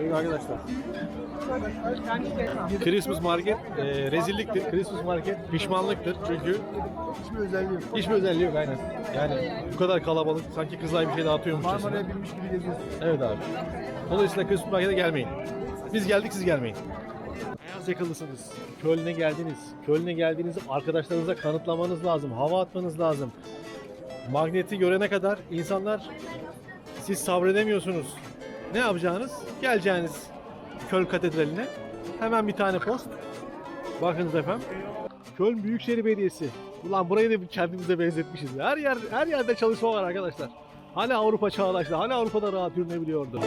Evet arkadaşlar. Christmas market e, rezilliktir. Christmas market pişmanlıktır. Çünkü Hiçbir özelliği yok. hiçbir özelliği yok aynen. Yani bu kadar kalabalık sanki kızlar bir şey dağıtıyormuşçasına. Marmara'ya binmiş gibi geziyorsun. Evet abi. Dolayısıyla Christmas markete gelmeyin. Biz geldik siz gelmeyin. Beyaz yakalısınız. Köln'e geldiniz. Köln'e geldiğinizi arkadaşlarınıza kanıtlamanız lazım. Hava atmanız lazım. Magneti görene kadar insanlar siz sabredemiyorsunuz. Ne yapacağınız? Geleceğiniz Köln Katedrali'ne. Hemen bir tane post. Bakınız efendim. Köln Büyükşehir Belediyesi. Ulan burayı da kendimize benzetmişiz. Her yer her yerde çalışma var arkadaşlar. Hani Avrupa çağdaştı, hani Avrupa'da rahat yürünebiliyordu.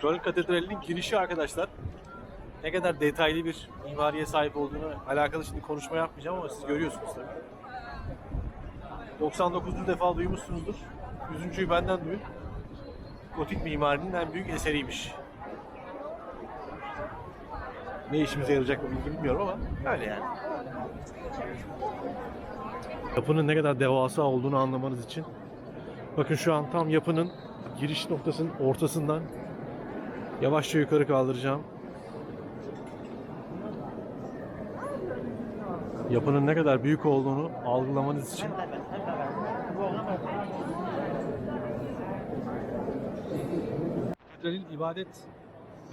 Köln Katedrali'nin girişi arkadaşlar. Ne kadar detaylı bir mimariye sahip olduğunu alakalı şimdi konuşma yapmayacağım ama siz görüyorsunuz tabii. 99. defa duymuşsunuzdur. 100.'yu benden duyun. Gotik mimarinin en büyük eseriymiş. Ne işimize yarayacak bu bilgi bilmiyorum ama öyle yani. Yapının ne kadar devasa olduğunu anlamanız için bakın şu an tam yapının giriş noktasının ortasından yavaşça yukarı kaldıracağım. Yapının ne kadar büyük olduğunu algılamanız için Katedralin ibadet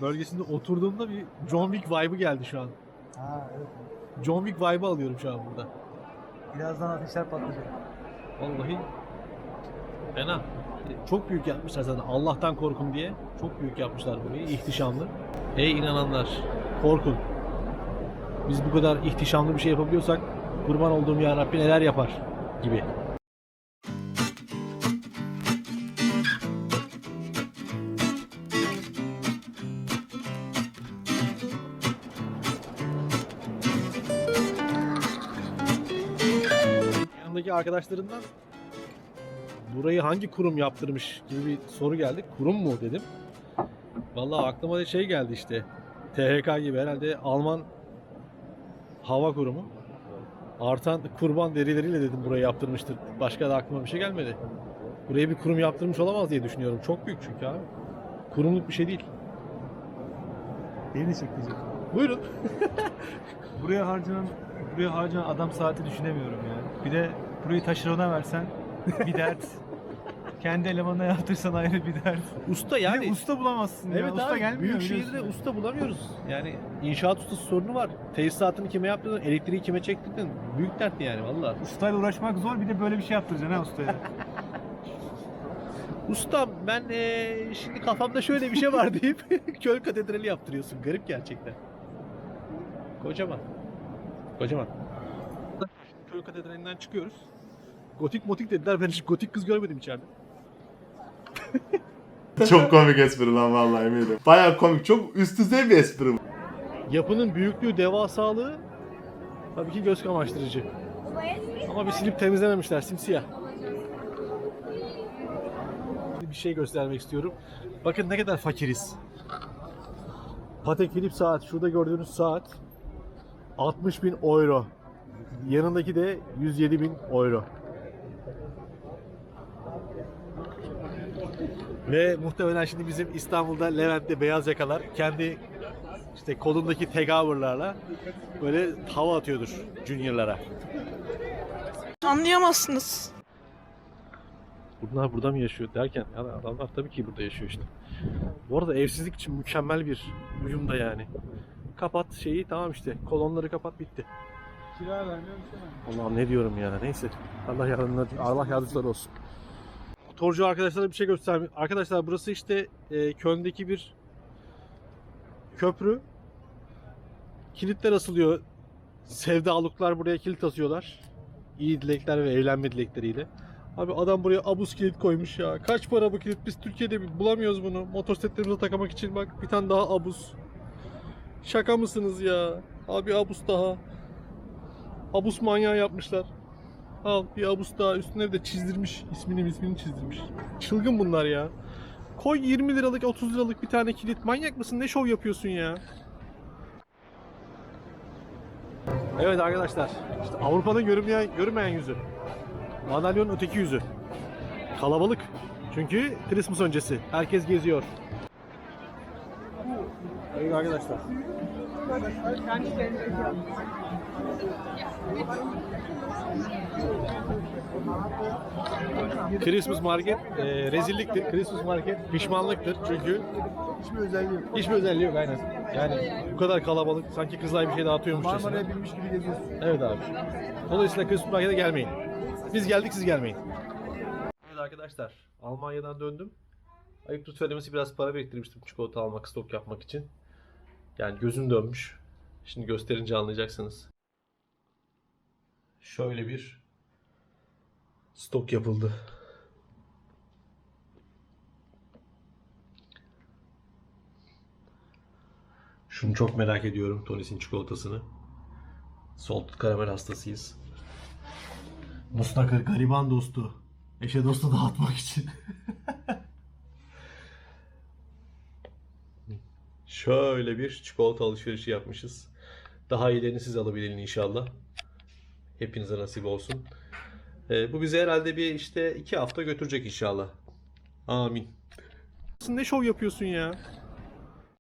bölgesinde oturduğumda bir John Wick vibe'ı geldi şu an. Ha evet. John Wick vibe'ı alıyorum şu an burada. Birazdan ateşler patlayacak. Vallahi fena. Çok büyük yapmışlar zaten Allah'tan korkun diye. Çok büyük yapmışlar burayı. ihtişamlı. Ey inananlar korkun. Biz bu kadar ihtişamlı bir şey yapabiliyorsak kurban olduğum ya Rabbi neler yapar gibi. Yanındaki arkadaşlarından burayı hangi kurum yaptırmış gibi bir soru geldi. Kurum mu dedim. Vallahi aklıma da şey geldi işte. THK gibi herhalde Alman hava kurumu. Artan kurban derileriyle dedim burayı yaptırmıştır. Başka da aklıma bir şey gelmedi. Buraya bir kurum yaptırmış olamaz diye düşünüyorum. Çok büyük çünkü abi. Kurumluk bir şey değil. Beni çekecek. Buyurun. Buraya harcanan buraya harcanan adam saati düşünemiyorum ya. Bir de burayı taşerona versen bir dert. Kendi elemanına yaptırsan ayrı bir dert. Usta Yani yani. usta bulamazsın ya. Evet Usta abi gelmiyor büyük biliyorsun. şehirde usta bulamıyoruz. Yani inşaat ustası sorunu var. Tesisatını kime yaptırdın, elektriği kime çektirdin. Büyük dert yani vallahi. Ustayla uğraşmak zor bir de böyle bir şey yaptıracaksın ha ustaya. Ustam ben eee, şimdi kafamda şöyle bir şey var deyip Köl Katedrali yaptırıyorsun. Garip gerçekten. Kocaman. Kocaman. Köl Katedrali'nden çıkıyoruz. Gotik motik dediler. Ben hiç gotik kız görmedim içeride. Çok komik espri lan vallahi eminim. Baya komik. Çok üst düzey bir espri bu. Yapının büyüklüğü, devasalığı tabii ki göz kamaştırıcı. Ama bir silip temizlememişler simsiyah. Bir şey göstermek istiyorum. Bakın ne kadar fakiriz. Patek Philippe saat, şurada gördüğünüz saat 60 bin euro. Yanındaki de 107 bin euro. Ve muhtemelen şimdi bizim İstanbul'da Levent'te beyaz yakalar kendi işte kolundaki tegavurlarla böyle hava atıyordur juniorlara. Anlayamazsınız. Bunlar burada mı yaşıyor derken yani adamlar tabii ki burada yaşıyor işte. Bu arada evsizlik için mükemmel bir uyum da yani. Kapat şeyi tamam işte kolonları kapat bitti. Kira vermiyor Allah'ım ne diyorum ya neyse. Allah yardımcıları, Allah yardımcıları olsun. Motorcu arkadaşlara bir şey göstereyim. Arkadaşlar burası işte e, Köln'deki bir köprü. Kilitler asılıyor. Sevdalıklar buraya kilit asıyorlar. İyi dilekler ve evlenme dilekleriyle. Abi adam buraya abus kilit koymuş ya. Kaç para bu kilit? Biz Türkiye'de bulamıyoruz bunu. Motosikletlerimize takamak için bak bir tane daha abus. Şaka mısınız ya? Abi abus daha. Abus manyağı yapmışlar. Al bir abus daha üstüne de çizdirmiş. ismini ismini çizdirmiş. Çılgın bunlar ya. Koy 20 liralık 30 liralık bir tane kilit. Manyak mısın? Ne şov yapıyorsun ya? Evet arkadaşlar, işte Avrupa'nın görünmeyen, görünmeyen yüzü. Madalyonun öteki yüzü. Kalabalık. Çünkü Christmas öncesi. Herkes geziyor. Evet arkadaşlar. Christmas market e, rezilliktir. Christmas market pişmanlıktır çünkü Hiçbir özelliği yok. hiçbir özelliği yok aynen. Yani bu kadar kalabalık sanki kızlar bir şey dağıtıyormuşçasına. Marmara'ya binmiş gibi geziyorsun. Evet abi. Dolayısıyla Christmas markete gelmeyin. Biz geldik siz gelmeyin. Evet arkadaşlar Almanya'dan döndüm. Ayıptır söylemesi biraz para biriktirmiştim çikolata almak, stok yapmak için. Yani gözüm dönmüş. Şimdi gösterince anlayacaksınız. Şöyle bir stok yapıldı. Şunu çok merak ediyorum Tonis'in çikolatasını. Salted karamel hastasıyız. Mustakır gariban dostu. Eşe dostu dağıtmak için. Şöyle bir çikolata alışverişi yapmışız. Daha iyilerini siz alabilin inşallah. Hepinize nasip olsun. Ee, bu bizi herhalde bir işte iki hafta götürecek inşallah. Amin. Ne şov yapıyorsun ya?